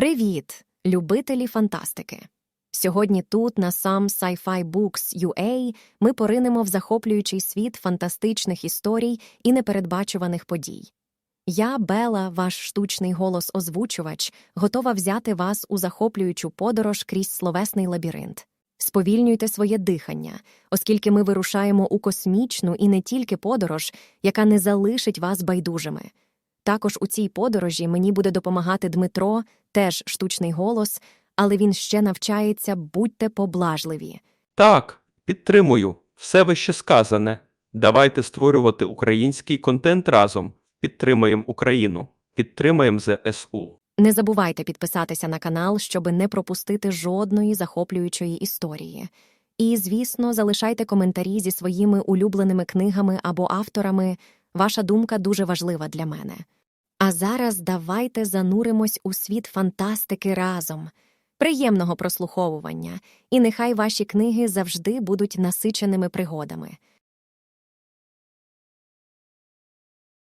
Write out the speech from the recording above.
Привіт, любителі фантастики! Сьогодні тут, на сам Sci-Fi Books UA, ми поринемо в захоплюючий світ фантастичних історій і непередбачуваних подій. Я, Бела, ваш штучний голос-озвучувач, готова взяти вас у захоплюючу подорож крізь словесний лабіринт. Сповільнюйте своє дихання, оскільки ми вирушаємо у космічну і не тільки подорож, яка не залишить вас байдужими. Також у цій подорожі мені буде допомагати Дмитро, теж штучний голос, але він ще навчається, будьте поблажливі. Так, підтримую. Все вище сказане. Давайте створювати український контент разом. Підтримаємо Україну. Підтримаємо ЗСУ. Не забувайте підписатися на канал, щоб не пропустити жодної захоплюючої історії. І, звісно, залишайте коментарі зі своїми улюбленими книгами або авторами. Ваша думка дуже важлива для мене. А зараз давайте зануримось у світ фантастики разом. Приємного прослуховування, і нехай ваші книги завжди будуть насиченими пригодами.